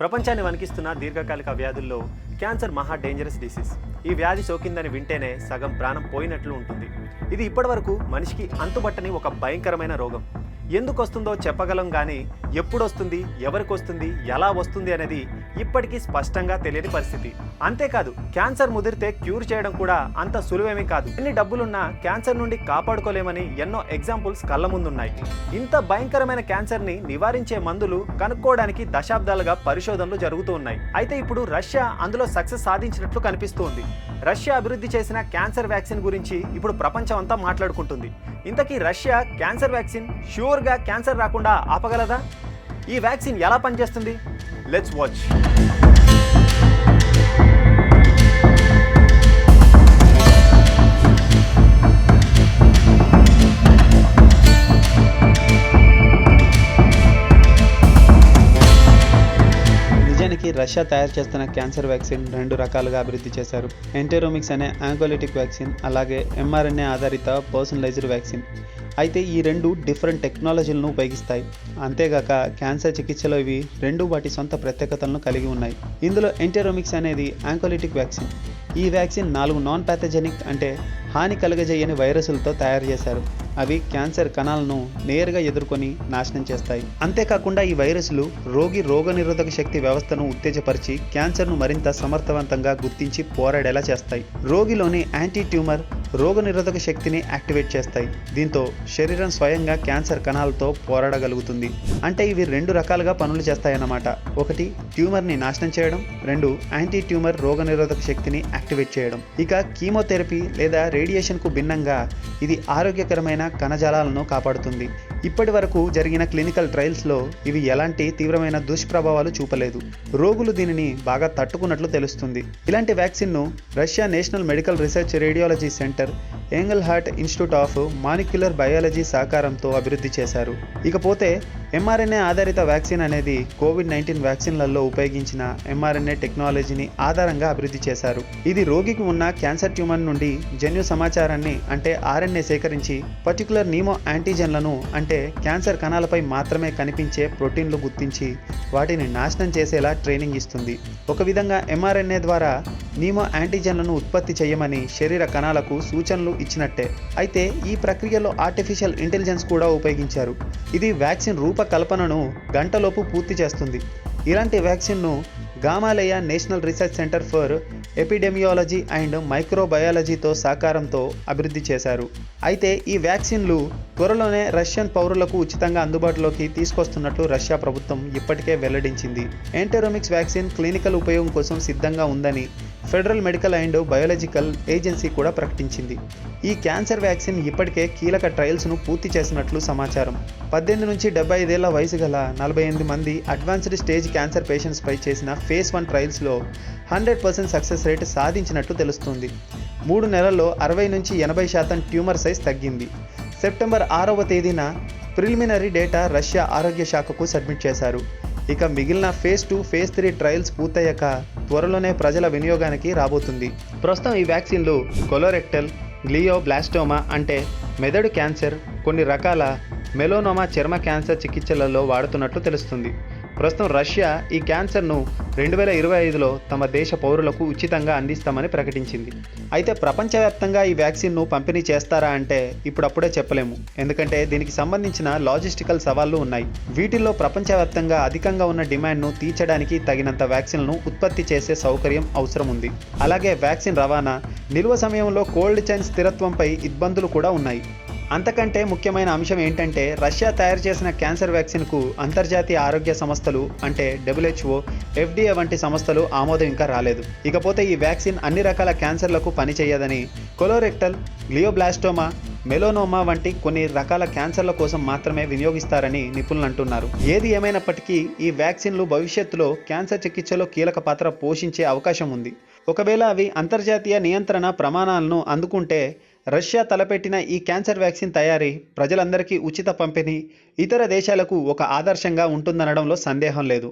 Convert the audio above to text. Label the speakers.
Speaker 1: ప్రపంచాన్ని వణికిస్తున్న దీర్ఘకాలిక వ్యాధుల్లో క్యాన్సర్ మహా డేంజరస్ డిసీజ్ ఈ వ్యాధి సోకిందని వింటేనే సగం ప్రాణం పోయినట్లు ఉంటుంది. ఇది ఇప్పటివరకు మనిషికి అంతుబట్టని ఒక భయంకరమైన రోగం. ఎందుకు వస్తుందో చెప్పగలం కానీ ఎప్పుడు వస్తుంది ఎవరికి వస్తుంది ఎలా వస్తుంది అనేది ఇప్పటికీ స్పష్టంగా తెలియని పరిస్థితి. అంతేకాదు క్యాన్సర్ ముదిరితే క్యూర్ చేయడం కూడా అంత సులువేమీ కాదు. ఎన్ని డబ్బులున్నా క్యాన్సర్ నుండి కాపాడుకోలేమని ఎన్నో ఎగ్జాంపుల్స్ కళ్ళ ముందున్నాయి. ఇంత భయంకరమైన క్యాన్సర్ని నివారించే మందులు కనుక్కోవడానికి దశాబ్దాలుగా పరిశోధనలు జరుగుతూ ఉన్నాయి. అయితే ఇప్పుడు రష్యా అందులో సక్సెస్ సాధించినట్లు కనిపిస్తోంది. రష్యా అభివృద్ధి చేసిన క్యాన్సర్ వ్యాక్సిన్ గురించి ఇప్పుడు ప్రపంచం అంతా మాట్లాడుకుంటుంది. ఇంతకీ రష్యా క్యాన్సర్ వ్యాక్సిన్ ష్యూర్గా క్యాన్సర్ రాకుండా ఆపగలదా? ఈ వ్యాక్సిన్ ఎలా పనిచేస్తుంది? Let's
Speaker 2: watch. రష్యా తయారు చేస్తున్న క్యాన్సర్ వ్యాక్సిన్ రెండు రకాలుగా అభివృద్ధి చేశారు. ఎంటెరోమిక్స్ అనే యాంకోలిటిక్ వ్యాక్సిన్ అలాగే ఎంఆర్ఎన్ఏ ఆధారిత పర్సనలైజ్డ్ వ్యాక్సిన్. అయితే ఈ రెండు డిఫరెంట్ టెక్నాలజీలను ఉపయోగిస్తాయి. అంతేగాక క్యాన్సర్ చికిత్సలో ఇవి రెండు వాటి సొంత ప్రత్యేకతలను కలిగి ఉన్నాయి. ఇందులో ఎంటెరోమిక్స్ అనేది ఆంకోలిటిక్ వ్యాక్సిన్. ఈ వ్యాక్సిన్ నాలుగు నాన్ ప్యాథజెనిక్ అంటే హాని కలుగజేయని వైరస్లతో తయారు చేశారు. అవి క్యాన్సర్ కణాలను నేరుగా ఎదుర్కొని నాశనం చేస్తాయి. అంతేకాకుండా ఈ వైరస్లు రోగి రోగనిరోధక శక్తి వ్యవస్థను ఉత్తేజపరిచి క్యాన్సర్ను మరింత సమర్థవంతంగా గుర్తించి పోరాడేలా చేస్తాయి. రోగిలోని యాంటీ ట్యూమర్ రోగనిరోధక శక్తిని యాక్టివేట్ చేస్తాయి. దీంతో శరీరం స్వయంగా క్యాన్సర్ కణాలతో పోరాడగలుగుతుంది. అంటే ఇవి రెండు రకాలుగా పనులు చేస్తాయన్నమాట. ఒకటి ట్యూమర్ని నాశనం చేయడం. రెండు యాంటీ ట్యూమర్ రోగనిరోధక శక్తిని యాక్టివేట్ చేయడం. ఇక కీమోథెరపీ లేదా రేడియేషన్కు భిన్నంగా ఇది ఆరోగ్యకరమైన కణజాలాలను కాపాడుతుంది. ఇప్పటి వరకు జరిగిన క్లినికల్ ట్రయల్స్లో ఇవి ఎలాంటి తీవ్రమైన దుష్ప్రభావాలు చూపలేదు. రోగులు దీనిని బాగా తట్టుకున్నట్లు తెలుస్తుంది. ఇలాంటి వ్యాక్సిన్ను Russia national medical research radiology centre Engelhardt institute of molecular biology సహకారంతో అభివృద్ధి చేశారు. ఇకపోతే ఎంఆర్ఎన్ఏ ఆధారిత వ్యాక్సిన్ అనేది కోవిడ్ నైన్టీన్ వ్యాక్సిన్లలో ఉపయోగించిన ఎంఆర్ఎన్ఏ టెక్నాలజీని ఆధారంగా అభివృద్ధి చేశారు. ఇది రోగికి ఉన్న క్యాన్సర్ ట్యూమర్ నుండి జన్యు సమాచారాన్ని అంటే ఆర్ఎన్ఏ సేకరించి పర్టికులర్ నీమో యాంటీజెన్లను అంటే క్యాన్సర్ కణాలపై మాత్రమే కనిపించే ప్రోటీన్లు గుర్తించి వాటిని నాశనం చేసేలా ట్రైనింగ్ ఇస్తుంది. ఒక విధంగా ఎంఆర్ఎన్ఏ ద్వారా నీమో యాంటీజెన్లను ఉత్పత్తి చేయమని శరీర కణాలకు సూచనలు ఇచ్చినట్టే. అయితే ఈ ప్రక్రియలో ఆర్టిఫిషియల్ ఇంటెలిజెన్స్ కూడా ఉపయోగించారు. ఇది వ్యాక్సిన్ రూపకల్పనను గంటలోపు పూర్తి చేస్తుంది. ఇలాంటి వ్యాక్సిన్ను Gamaleya national research centre for epidemiology and మైక్రోబయాలజీతో సహకారంతో అభివృద్ధి చేశారు. అయితే ఈ వ్యాక్సిన్లు త్వరలోనే రష్యన్ పౌరులకు ఉచితంగా అందుబాటులోకి తీసుకొస్తున్నట్లు రష్యా ప్రభుత్వం ఇప్పటికే వెల్లడించింది. ఎంటెరోమిక్స్ వ్యాక్సిన్ క్లినికల్ ఉపయోగం కోసం సిద్ధంగా ఉందని federal medical and biological agency కూడా ప్రకటించింది. ఈ క్యాన్సర్ వ్యాక్సిన్ ఇప్పటికే కీలక ట్రయల్స్ను పూర్తి చేసినట్లు సమాచారం. పద్దెనిమిది నుంచి డెబ్బై ఐదేళ్ళ వయసు గల నలభై ఎనిమిది మంది అడ్వాన్స్డ్ స్టేజ్ క్యాన్సర్ పేషెంట్స్పై చేసిన ఫేస్ వన్ ట్రయల్స్లో హండ్రెడ్ పర్సెంట్ సక్సెస్ రేట్ సాధించినట్లు తెలుస్తుంది. మూడు నెలల్లో అరవై నుంచి ఎనభై శాతం ట్యూమర్ సైజ్ తగ్గింది. సెప్టెంబర్ ఆరవ తేదీన ప్రిలిమినరీ డేటా రష్యా ఆరోగ్య శాఖకు సబ్మిట్ చేశారు. ఇక మిగిలిన phase two phase three trials పూర్తయ్యాక త్వరలోనే ప్రజల వినియోగానికి రాబోతుంది. ప్రస్తుతం ఈ వ్యాక్సిన్లు కొలోరెక్టల్ గ్లియోబ్లాస్టోమా అంటే మెదడు క్యాన్సర్ కొన్ని రకాల మెలోనోమా చర్మ క్యాన్సర్ చికిత్సలలో వాడుతున్నట్లు తెలుస్తుంది. ప్రస్తుతం రష్యా ఈ క్యాన్సర్ను రెండు వేల ఇరవై ఐదులో తమ దేశ పౌరులకు ఉచితంగా అందిస్తామని ప్రకటించింది. అయితే ప్రపంచవ్యాప్తంగా ఈ వ్యాక్సిన్ను పంపిణీ చేస్తారా అంటే ఇప్పుడప్పుడే చెప్పలేము. ఎందుకంటే దీనికి సంబంధించిన లాజిస్టికల్ సవాళ్ళు ఉన్నాయి. వీటిల్లో ప్రపంచవ్యాప్తంగా అధికంగా ఉన్న డిమాండ్ను తీర్చడానికి తగినంత వ్యాక్సిన్లను ఉత్పత్తి చేసే సౌకర్యం అవసరం ఉంది అలాగే వ్యాక్సిన్ రవాణా నిల్వ సమయంలో కోల్డ్ చైన్ స్థిరత్వంపై ఇబ్బందులు కూడా ఉన్నాయి. అంతకంటే ముఖ్యమైన అంశం ఏంటంటే రష్యా తయారు చేసిన క్యాన్సర్ వ్యాక్సిన్కు అంతర్జాతీయ ఆరోగ్య సంస్థలు అంటే డబ్ల్యూహెచ్ఓ ఎఫ్డీఏ వంటి సంస్థలు ఆమోదం ఇంకా రాలేదు. ఇకపోతే ఈ వ్యాక్సిన్ అన్ని రకాల క్యాన్సర్లకు పనిచేయదని కొలోరెక్టల్ గ్లియోబ్లాస్టోమా మెలోనోమా వంటి కొన్ని రకాల క్యాన్సర్ల కోసం మాత్రమే వినియోగిస్తారని నిపుణులు అంటున్నారు. ఏది ఏమైనప్పటికీ ఈ వ్యాక్సిన్లు భవిష్యత్తులో క్యాన్సర్ చికిత్సలో కీలక పాత్ర పోషించే అవకాశం ఉంది. ఒకవేళ అవి అంతర్జాతీయ నియంత్రణ ప్రమాణాలను అందుకుంటే రష్యా తలపెట్టిన ఈ క్యాన్సర్ వ్యాక్సిన్ తయారీ ప్రజలందరికీ ఉచిత పంపిణీ ఇతర దేశాలకు ఒక ఆదర్శంగా ఉంటుందనడంలో సందేహం లేదు.